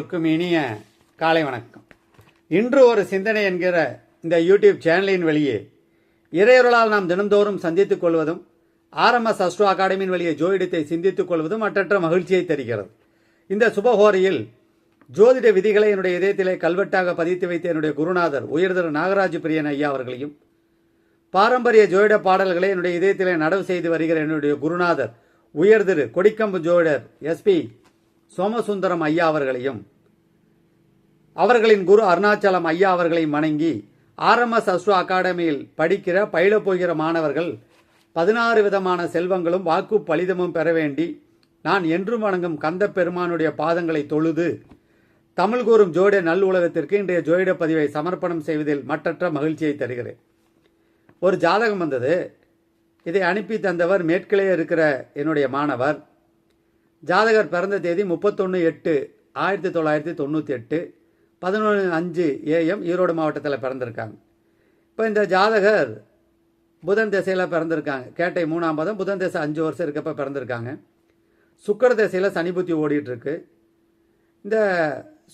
எல்லோருக்கும் இனிய காலை வணக்கம். இன்று ஒரு சிந்தனை என்கிற இந்த யூடியூப் சேனலின் வழியே இறையொருளால் நாம் தினந்தோறும் சந்தித்துக் கொள்வதும் ஆர்எம்எஸ் அஸ்ட்ரோ அகாடமியின் வழியே ஜோதிடத்தை சிந்தித்துக் கொள்வதும் மற்றற்ற மகிழ்ச்சியை தருகிறது. இந்த சுபஹோரியில் ஜோதிட விதிகளை என்னுடைய இதயத்திலே கல்வெட்டாக பதித்து வைத்த என்னுடைய குருநாதர் உயர்திரு நாகராஜ பிரியன் ஐயா அவர்களையும் பாரம்பரிய ஜோதிட பாடல்களை என்னுடைய இதயத்திலே நடவு செய்து வருகிற என்னுடைய குருநாதர் உயர்திரு கொடிக்கம்பு ஜோதிடர் எஸ்பி சோமசுந்தரம் ஐயா அவர்களையும் அவர்களின் குரு அருணாச்சலம் ஐயா அவர்களை வணங்கி ஆர்எம்எஸ் அஸ்ட்ரோ அகாடமியில் படிக்கிற பயிலப் போகிற மாணவர்கள் பதினாறு விதமான செல்வங்களும் வாக்கு பலிதமும் பெற வேண்டி நான் என்றும் வணங்கும் கந்த பெருமானுடைய பாதங்களை தொழுது தமிழ் கூறும் ஜோடிய நல் உலகத்திற்கு இன்றைய ஜோயிட பதிவை சமர்ப்பணம் செய்வதில் மற்றற்ற மகிழ்ச்சியை தருகிறேன். ஒரு ஜாதகம் வந்தது. இதை அனுப்பி தந்தவர் மேற்கிலே இருக்கிற என்னுடைய மாணவர். ஜாதகர் பிறந்த தேதி முப்பத்தொன்று எட்டு ஆயிரத்தி தொள்ளாயிரத்தி தொண்ணூற்றி எட்டு. பதினொன்று அஞ்சு ஏஎம் ஈரோடு மாவட்டத்தில் பிறந்திருக்காங்க. இப்போ இந்த ஜாதகர் புதன் திசையில் பிறந்திருக்காங்க. கேட்டை மூணாம் பதம் புதன் திசை அஞ்சு வருஷம் இருக்கப்போ பிறந்திருக்காங்க. சுக்கர திசையில் சனி புத்தி ஓடிட்டுருக்கு. இந்த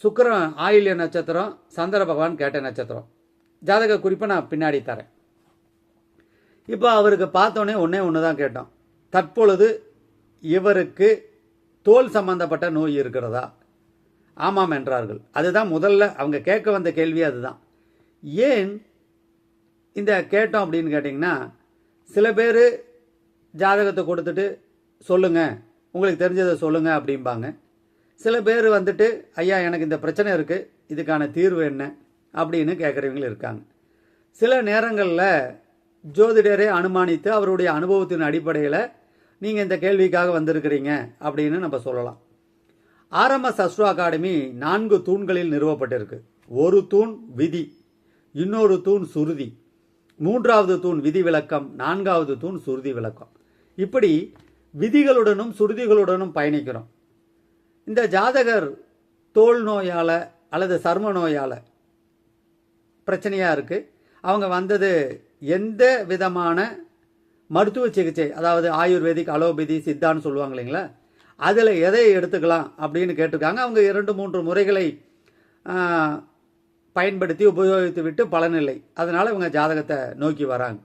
சுக்கிரன் ஆயில்ய நட்சத்திரம் சந்திர பகவான் கேட்ட நட்சத்திரம். ஜாதக குறிப்பை நான் பின்னாடி தரேன். இப்போ அவருக்கு பார்த்தோன்னே ஒன்றே ஒன்று தான் கேட்டோம். தற்பொழுது இவருக்கு தோல் சம்பந்தப்பட்ட நோய் இருக்கிறதா? ஆமாம் என்றார்கள். அதுதான் முதல்ல அவங்க கேட்க வந்த கேள்வி அதுதான். ஏன் இந்த கேட்டோம் அப்படின்னு கேட்டிங்கன்னா சில பேர் ஜாதகத்தை கொடுத்துட்டு சொல்லுங்க உங்களுக்கு தெரிஞ்சதை சொல்லுங்க அப்படிம்பாங்க. சில பேர் வந்துட்டு ஐயா எனக்கு இந்த பிரச்சனை இருக்குது இதுக்கான தீர்வு என்ன அப்படின்னு கேட்குறவங்களும் இருக்காங்க. சில நேரங்களில் ஜோதிடரை அனுமானித்து அவருடைய அனுபவத்தின் அடிப்படையில் நீங்கள் இந்த கேள்விக்காக வந்திருக்கிறீங்க அப்படின்னு நம்ம சொல்லலாம். ஆர்எம்எஸ் அஸ்ட்ரோ அகாடமி நான்கு தூண்களில் நிறுவப்பட்டிருக்கு. ஒரு தூண் விதி இன்னொரு தூண் சுருதி மூன்றாவது தூண் விதி விளக்கம் நான்காவது தூண் சுருதி விளக்கம். இப்படி விதிகளுடனும் சுருதிகளுடனும் பயணிக்கிறோம். இந்த ஜாதகர் தோல் நோயால் அல்லது சர்ம நோயால் பிரச்சனையாக இருக்குது அவங்க வந்தது எந்த விதமான மருத்துவ சிகிச்சை அதாவது ஆயுர்வேதிக் அலோபதி சித்தான்னு சொல்லுவாங்க இல்லைங்களா? அதில் எதை எடுத்துக்கலாம் அப்படின்னு கேட்டிருக்காங்க. அவங்க இரண்டு மூன்று முறைகளை பயன்படுத்தி உபயோகித்து விட்டு பலனில்லை. அதனால் இவங்க ஜாதகத்தை நோக்கி வராங்க.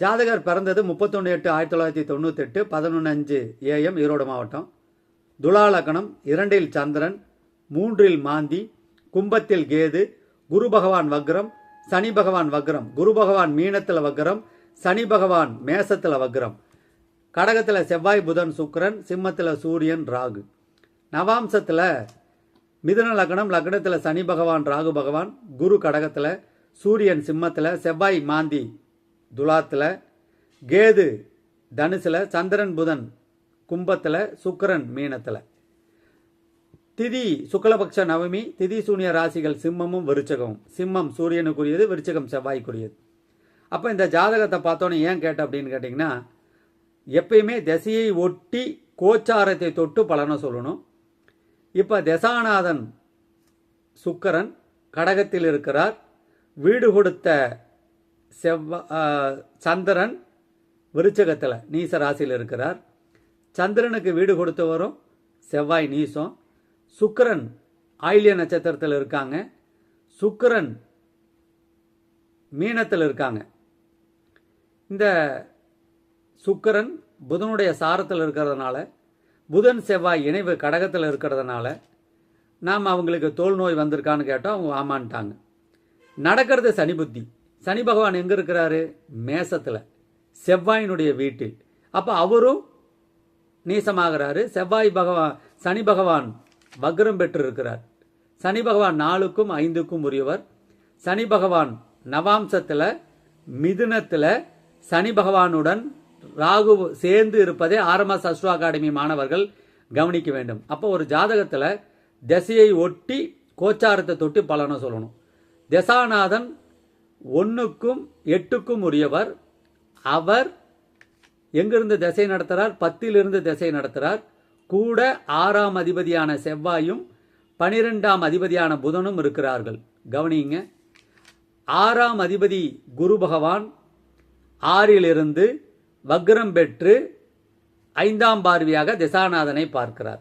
ஜாதகர் பிறந்தது முப்பத்தொன்று எட்டு ஆயிரத்தி தொள்ளாயிரத்தி தொண்ணூத்தெட்டு பதினொன்று அஞ்சு ஏஎம் ஈரோடு மாவட்டம். துலாலக்கணம் இரண்டில் சந்திரன் மூன்றில் மாந்தி கும்பத்தில் கேது குரு பகவான் வக்ரம் சனி பகவான் வக்ரம் குரு பகவான் மீனத்தில் வக்ரம் சனி பகவான் மேசத்தில் வக்ரம். கடகத்தில் செவ்வாய் புதன் சுக்கரன் சிம்மத்தில் சூரியன் ராகு. நவாம்சத்தில் மிதுன லக்னம் லக்னத்தில் சனி பகவான் ராகு பகவான். குரு கடகத்தில் சூரியன் சிம்மத்தில் செவ்வாய் மாந்தி துலாத்தில் கேது தனுசில் சந்திரன் புதன் கும்பத்தில் சுக்கரன் மீனத்தில். திதி சுக்லபக்ஷ நவமி திதி சூனிய ராசிகள் சிம்மமும் விருச்சகமும். சிம்மம் சூரியனுக்குரியது விருச்சகம் செவ்வாய்க்குரியது. அப்போ இந்த ஜாதகத்தை பார்த்தோன்னே ஏன் கேட்ட அப்படின்னு கேட்டிங்கன்னா எப்பயுமே திசையை ஒட்டி கோச்சாரத்தை தொட்டு பலனை சொல்லணும். இப்போ தசாநாதன் சுக்கரன் கடகத்தில் இருக்கிறார். வீடு கொடுத்த செவ்வ சந்திரன் விருச்சகத்தில் நீச ராசியில் இருக்கிறார். சந்திரனுக்கு வீடு கொடுத்தவரும் செவ்வாய் நீசம். சுக்கரன் ஆயில்ய நட்சத்திரத்தில் இருக்காங்க. சுக்கிரன் மீனத்தில் இருக்காங்க. இந்த சுக்கிரன் புதனுடைய சாரத்தில் இருக்கிறதுனால புதன் செவ்வாய் இணைவு கடகத்தில் இருக்கிறதுனால நாம் அவங்களுக்கு தோல் நோய் வந்திருக்கான்னு கேட்டோம் அவங்க ஆமான்ட்டாங்க. நடக்கிறது சனி புத்தி. சனி பகவான் எங்கே இருக்கிறாரு? மேசத்தில். செவ்வாயினுடைய வீட்டில். அப்போ அவரும் நீசமாகிறாரு. செவ்வாய் பகவான் சனி பகவான் வக்ரம் பெற்று இருக்கிறார் சனி பகவான் நாலுக்கும் ஐந்துக்கும் உரியவர். சனி பகவான் நவாம்சத்தில் மிதுனத்தில் சனி பகவானுடன் ராகு சேர்ந்து இருப்பதை ஆர்எம்எஸ் அஸ்ட்ரோ அகாடமி மாணவர்கள் கவனிக்க வேண்டும். அப்போ ஒரு ஜாதகத்தில் திசையை ஒட்டி கோச்சாரத்தை தொட்டு பலனை சொல்லணும். தசாநாதன் ஒன்றுக்கும் எட்டுக்கும் உரியவர். அவர் எங்கிருந்து திசை நடத்துகிறார் பத்திலிருந்து திசை நடத்துகிறார் கூட ஆறாம் அதிபதியான செவ்வாயும் பனிரெண்டாம் அதிபதியான புதனும் இருக்கிறார்கள். கவனிங்க. ஆறாம் அதிபதி குரு பகவான் ஆறிலிருந்து வக்ரம் பெற்று ஐந்தாம் பார்வையாக திசாநாதனை பார்க்கிறார்.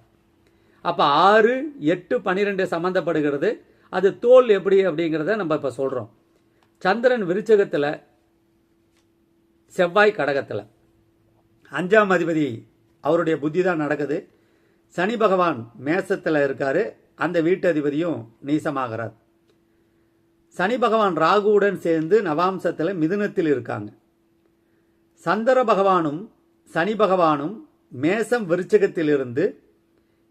அப்போ ஆறு எட்டு பன்னிரெண்டு சம்மந்தப்படுகிறது அது தோல் எப்படி அப்படிங்கிறத நம்ம இப்போ சொல்கிறோம் சந்திரன் விருச்சகத்தில் செவ்வாய் கடகத்தில். அஞ்சாம் அதிபதி அவருடைய புத்தி தான் நடக்குது. சனி பகவான் மேசத்தில் இருக்கார். அந்த வீட்டு அதிபதியும் நீசமாகிறார். சனி பகவான் ராகுவுடன் சேர்ந்து நவாம்சத்தில் மிதுனத்தில் இருக்காங்க. சந்தர பகவானும் சனி பகவானும் மேசம் விருச்சகத்திலிருந்து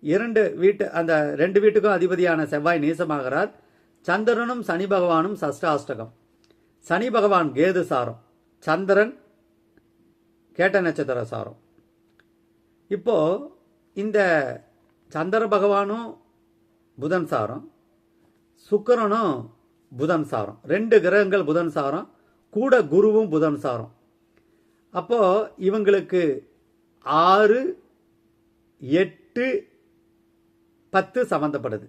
இரண்டு வீட்டு அந்த ரெண்டு வீட்டுக்கும் அதிபதியான செவ்வாய் நீசமாகிறார். சந்திரனும் சனி பகவானும் சஷ்டாஷ்டகம். சனி பகவான் கேது சாரம். சந்திரன் கேட்ட நட்சத்திர சாரம். இப்போ இந்த சந்திர பகவானும் புதன் சாரம் சுக்கரனும் புதன் சாரம். ரெண்டு கிரகங்கள் புதன் சாரம் கூட குருவும் புதன் சாரம். அப்போ இவங்களுக்கு ஆறு எட்டு பத்து சம்பந்தப்படுது.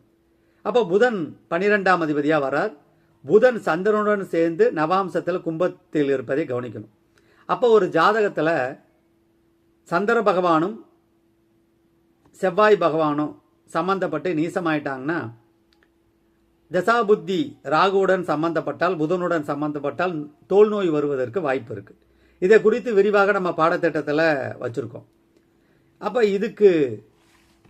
அப்போ புதன் பன்னிரெண்டாம் அதிபதியாக வரார் புதன் சந்திரனுடன் சேர்ந்து நவாம்சத்தில் கும்பத்தில் இருப்பதை கவனிக்கணும். அப்போ ஒரு ஜாதகத்தில் சந்திர பகவானும் செவ்வாய் பகவானும் சம்பந்தப்பட்டு நீசமாயிட்டாங்கன்னா தசாபுத்தி ராகுவுடன் சம்பந்தப்பட்டால் புதனுடன் சம்பந்தப்பட்டால் தோல் நோய் வருவதற்கு வாய்ப்பு இருக்குது இதை குறித்து விரிவாக நம்ம பாடத்திட்டத்தில் வச்சுருக்கோம். அப்போ இதுக்கு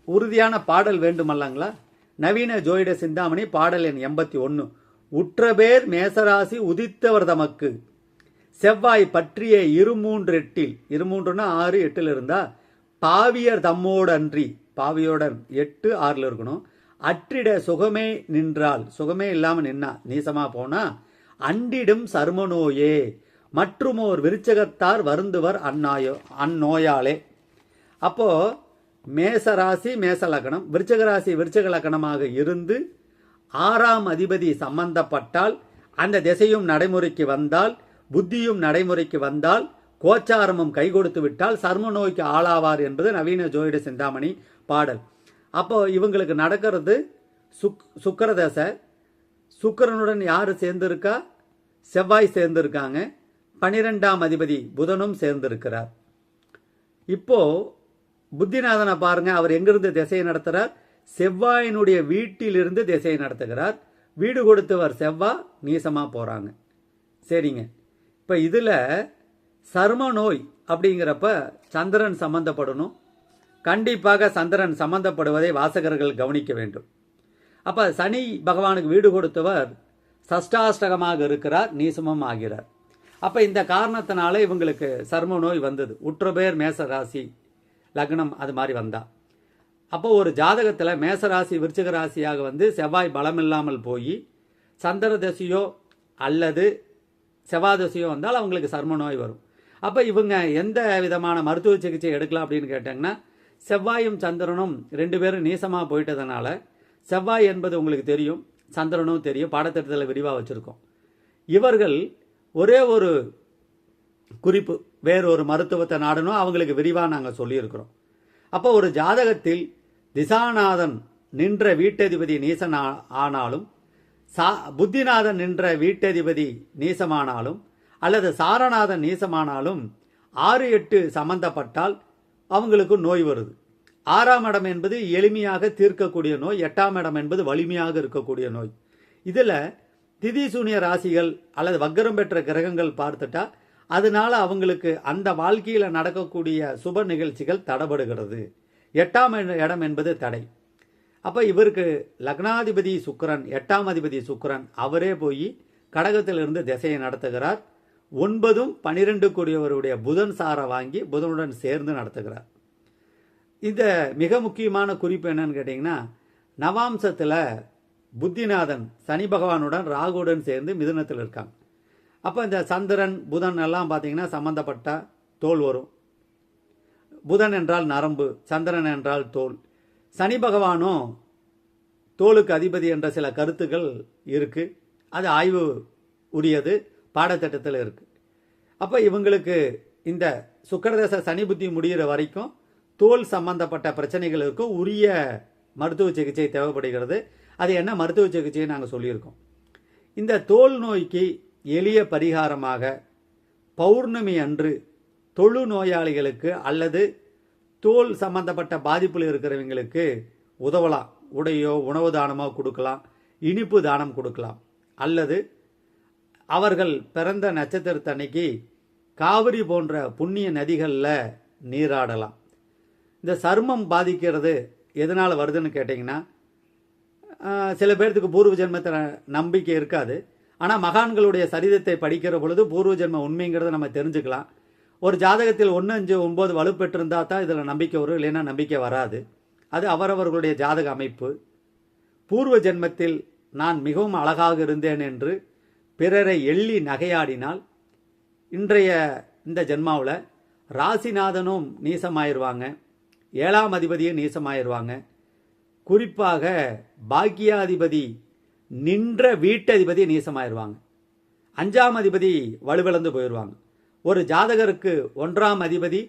உறுதியான பாடல் வேண்டுமல்லங்களா? நவீன ஜோயிட சிந்தாமணி பாடல் எண் எண்பத்தி ஒன்று உற்றபேர் மேசராசி உதித்தவர் தமக்கு. செவ்வாய் பற்றிய இருமூன்று எட்டில். இருமூன்றுனா ஆறு எட்டில் இருந்தால் பாவியர் தம்மோடன்றி பாவியோடன் எட்டு ஆறில் இருக்கணும். அற்றிட சுகமே நின்றால். சுகமே இல்லாமல் நின்னா நீசமாக போனால் அண்டிடும் சர்ம மற்றும் ஒரு விருச்சகத்தார் வருந்துவர் அந்நாயோ அந்நோயாலே. அப்போ மேசராசி மேச லக்கணம் விருச்சக ராசி விருச்சக லக்கணமாக இருந்து ஆறாம் அதிபதி சம்பந்தப்பட்டால் அந்த திசையும் நடைமுறைக்கு வந்தால் புத்தியும் நடைமுறைக்கு வந்தால் கோச்சாரமும் கை கொடுத்து விட்டால் சர்ம நோய்க்கு ஆளாவார் என்பது நவீன ஜோதிட சிந்தாமணி பாடல். அப்போ இவங்களுக்கு நடக்கிறது சுக் சுக்கரதசை. சுக்கரனுடன் யார் சேர்ந்திருக்கா? செவ்வாய் சேர்ந்திருக்காங்க. பனிரெண்டாம் அதிபதி புதனும் சேர்ந்திருக்கிறார். இப்போ புத்திநாதனை பாருங்க அவர் எங்கிருந்து திசையை நடத்துறார்? செவ்வாயினுடைய வீட்டிலிருந்து திசையை நடத்துகிறார். வீடு கொடுத்தவர் செவ்வா நீசமா போறாங்க. சரிங்க. இப்போ இதில் சர்ம நோய் அப்படிங்கிறப்ப சந்திரன் சம்பந்தப்படணும். கண்டிப்பாக சந்திரன் சம்பந்தப்படுவதை வாசகர்கள் கவனிக்க வேண்டும். அப்ப சனி பகவானுக்கு வீடு கொடுத்தவர் சஷ்டாஷ்டகமாக இருக்கிறார் நீசமம் ஆகிறார். அப்ப இந்த காரணத்தினால இவங்களுக்கு சர்ம நோய் வந்தது. உற்ற பேர் மேச ராசி லக்னம் அது மாதிரி வந்தா. அப்போ ஒரு ஜாதகத்தில் மேசராசி விருச்சிக ராசியாக வந்து செவ்வாய் பலம் இல்லாமல் போய் சந்திர தசையோ அல்லது செவ்வாய் தசையோ வந்தால் அவங்களுக்கு சர்ம நோய் வரும். அப்போ இவங்க எந்த விதமான மருத்துவ சிகிச்சை எடுக்கலாம் அப்படின்னு கேட்டாங்கன்னா செவ்வாயும் சந்திரனும் ரெண்டு பேரும் நீசமாக போயிட்டதுனால செவ்வாய் என்பது உங்களுக்கு தெரியும் சந்திரனும் தெரியும் பாடத்திட்டத்தில் விரிவாக வச்சுருக்கோம். இவர்கள் ஒரே ஒரு குறிப்பு வேறொரு மருத்துவத்தை நாடணும் அவங்களுக்கு விரிவாக நாங்கள் சொல்லியிருக்கிறோம். அப்போ ஒரு ஜாதகத்தில் திசாநாதன் நின்ற வீட்டதிபதி நீசன் ஆ- ஆனாலும் சா புத்திநாதன் நின்ற வீட்டதிபதி நீசமானாலும் அல்லது சாரநாதன் நீசமானாலும் ஆறு எட்டு சம்பந்தப்பட்டால் அவங்களுக்கு நோய் வருது. ஆறாம் இடம் என்பது எளிமையாக தீர்க்கக்கூடிய நோய் எட்டாம் இடம் என்பது வலிமையாக இருக்கக்கூடிய நோய். இதில் திதி சூனிய ராசிகள் அல்லது வக்கரம் பெற்ற கிரகங்கள் பார்த்துட்டா அதனால அவங்களுக்கு அந்த வாழ்க்கையில் நடக்கக்கூடிய சுப நிகழ்ச்சிகள் தடபடுகிறது எட்டாம் இடம் என்பது தடை. அப்போ இவருக்கு லக்னாதிபதி சுக்கிரன் எட்டாம் அதிபதி சுக்கரன் அவரே போய் கடகத்திலிருந்து திசையை நடத்துகிறார். ஒன்பதும் பனிரெண்டு கூடியவருடைய புதன் சாரை வாங்கி புதனுடன் சேர்ந்து நடத்துகிறார். இந்த மிக முக்கியமான குறிப்பு என்னன்னு கேட்டிங்கன்னா நவாம்சத்தில் புத்திநாதன் சனி பகவானுடன் ராகுடன் சேர்ந்து மிதுனத்தில் இருக்காங்க. அப்போ இந்த சந்திரன் புதன் எல்லாம் பார்த்தீங்கன்னா சம்மந்தப்பட்ட தோல் வரும். புதன் என்றால் நரம்பு சந்திரன் என்றால் தோல். சனி பகவானும் தோலுக்கு அதிபதி என்ற சில கருத்துக்கள் இருக்குது அது ஆய்வு உரியது பாடத்திட்டத்தில் இருக்குது அப்போ இவங்களுக்கு இந்த சுக்கரதச சனி புத்தி முடிகிற வரைக்கும் தோல் சம்பந்தப்பட்ட பிரச்சனைகளுக்கும் உரிய மருத்துவ சிகிச்சை தேவைப்படுகிறது. அது என்ன மருத்துவ சிகிச்சையை நாங்கள் சொல்லியிருக்கோம். இந்த தோல் நோய்க்கு எளிய பரிகாரமாக பௌர்ணமி அன்று தொழு நோயாளிகளுக்கு அல்லது தோல் சம்பந்தப்பட்ட பாதிப்பில் இருக்கிறவங்களுக்கு உதவலாம். உடையோ உணவு தானமோ கொடுக்கலாம். இனிப்பு தானம் கொடுக்கலாம். அல்லது அவர்கள் பிறந்த நட்சத்திரத்தன்னைக்கு காவிரி போன்ற புண்ணிய நதிகளில் நீராடலாம். இந்த சருமம் பாதிக்கிறது எதனால் வருதுன்னு கேட்டிங்கன்னா சில பேர்த்துக்கு பூர்வ ஜென்மத்தில் நம்பிக்கை இருக்காது. ஆனால் மகான்களுடைய சரிதத்தை படிக்கிற பொழுது பூர்வ ஜென்ம உண்மைங்கிறத நம்ம தெரிஞ்சுக்கலாம். ஒரு ஜாதகத்தில் ஒன்று அஞ்சு ஒம்பது வலுப்பெற்றிருந்தா தான் இதில் நம்பிக்கை வரும் இல்லைன்னா நம்பிக்கை வராது. அது அவரவர்களுடைய ஜாதக அமைப்பு. பூர்வ ஜென்மத்தில் நான் மிகவும் அழகாக இருந்தேன் என்று பிறரை எள்ளி நகையாடினால் இன்றைய இந்த ஜென்மாவில் ராசிநாதனும் நீசமாயிருவாங்க. ஏழாம் அதிபதியும் நீசமாயிருவாங்க. குறிப்பாக பாக்கியாதிபதி நின்ற வீட்டதிபதி நீசமாயிருவாங்க. அஞ்சாம் அதிபதி வலுவிழந்து போயிடுவாங்க ஒரு ஜாதகருக்கு ஒன்றாம் அதிபதி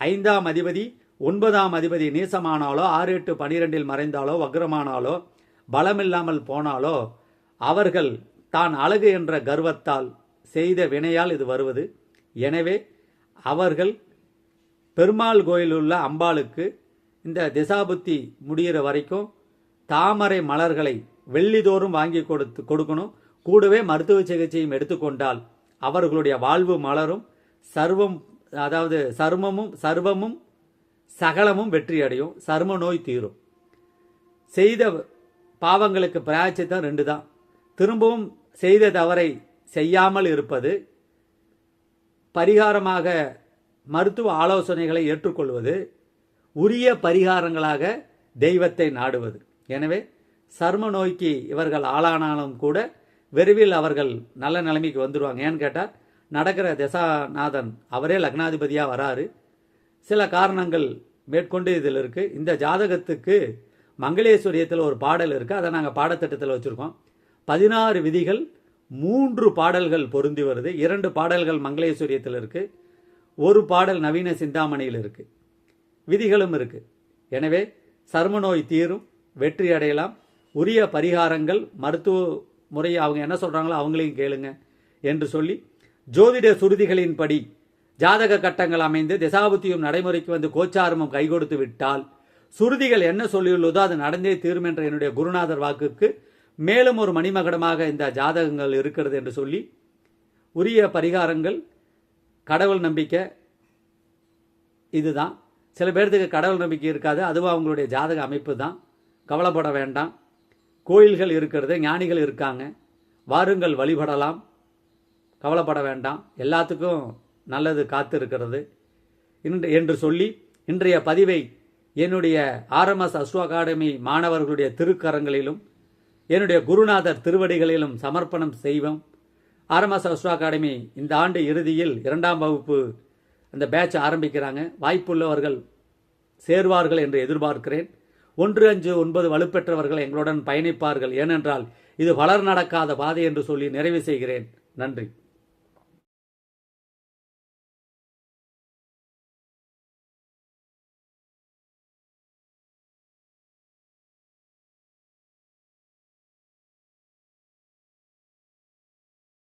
ஐந்தாம் அதிபதி ஒன்பதாம் அதிபதி நீசமானாலோ ஆறு எட்டு பனிரெண்டில் மறைந்தாலோ வக்ரமானாலோ பலமில்லாமல் போனாலோ அவர்கள் தான் அழகு என்ற கர்வத்தால் செய்த வினையால் இது வருவது. எனவே அவர்கள் பெருமாள் கோயிலுள்ள அம்பாளுக்கு இந்த திசாபுத்தி முடிகிற வரைக்கும் தாமரை மலர்களை வெள்ளிதோறும் வாங்கி கொடுத்து கொடுக்கணும். கூடவே மருத்துவ சிகிச்சையும் எடுத்துக்கொண்டால் அவர்களுடைய வாழ்வு மலரும் சர்வம் அதாவது சர்மமும் சர்வமும் சகலமும் வெற்றி அடையும் சர்ம நோய் தீரும். செய்த பாவங்களுக்கு பிராய்ச்சித்தம் ரெண்டு தான் திரும்பவும் செய்த தவறை செய்யாமல் இருப்பது பரிகாரமாக மருத்துவ ஆலோசனைகளை ஏற்றுக்கொள்வது உரிய பரிகாரங்களாக தெய்வத்தை நாடுவது. எனவே சர்ம நோய்க்கு இவர்கள் ஆளானாலும் கூட விரைவில் அவர்கள் நல்ல நிலைமைக்கு வந்துடுவாங்க ஏன்னு கேட்டால் நடக்கிற தசாநாதன் அவரே லக்னாதிபதியாக வராரு. சில காரணங்கள் மேற்கொண்டு இதில் இருக்குது இந்த ஜாதகத்துக்கு மங்களேஸ்வரியத்தில் ஒரு பாடல் இருக்குது அதை நாங்கள் பாடத்திட்டத்தில் வச்சுருக்கோம். பதினாறு விதிகள் மூன்று பாடல்கள் பொருந்தி வருது. இரண்டு பாடல்கள் மங்களேஸ்வரியத்தில் இருக்குது ஒரு பாடல் நவீன சிந்தாமணியில் இருக்குது விதிகளும் இருக்கு. எனவே சரும நோய் தீரும் வெற்றி அடையலாம். உரிய பரிகாரங்கள் மருத்துவ முறை அவங்க என்ன சொல்கிறாங்களோ அவங்களையும் கேளுங்க என்று சொல்லி ஜோதிட சுருதிகளின்படி ஜாதக கட்டங்கள் அமைந்து திசாபுத்தியும் நடைமுறைக்கு வந்து கோச்சாரமும் கை கொடுத்து விட்டால் சுருதிகள் என்ன சொல்லியுள்ளதோ அது நடந்தே தீரும் என்ற என்னுடைய குருநாதர் வாக்குக்கு மேலும் ஒரு மணிமகடமாக இந்த ஜாதகங்கள் இருக்கிறது என்று சொல்லி உரிய பரிகாரங்கள் கடவுள் நம்பிக்கை இதுதான். சில பேர்த்துக்கு கடவுள் நம்பிக்கை இருக்காது. அதுவும் அவங்களுடைய ஜாதக அமைப்பு தான் கவலைப்பட வேண்டாம். கோயில்கள் இருக்கிறது ஞானிகள் இருக்காங்க. வாருங்கள் வழிபடலாம். கவலைப்பட வேண்டாம். எல்லாத்துக்கும் நல்லது காத்து இருக்கிறது. இன்று என்று சொல்லி இன்றைய பதிவை என்னுடைய ஆர்எம்எஸ் அஸ்வ அகாடமி மாணவர்களுடைய திருக்கரங்களிலும் என்னுடைய குருநாதர் திருவடிகளிலும் சமர்ப்பணம் செய்வோம். ஆர்எம்எஸ் அஸ்ட்ரோ அகாடமி இந்த ஆண்டு இறுதியில் இரண்டாம் வகுப்பு அந்த பேட்ச் ஆரம்பிக்கிறாங்க. வாய்ப்புள்ளவர்கள் சேர்வார்கள் என்று எதிர்பார்க்கிறேன். ஒன்று அஞ்சு ஒன்பது வலுப்பெற்றவர்கள் எங்களுடன் பயணிப்பார்கள். ஏனென்றால் இது வளர் நடக்காத பாதை என்று சொல்லி நிறைவு செய்கிறேன். நன்றி.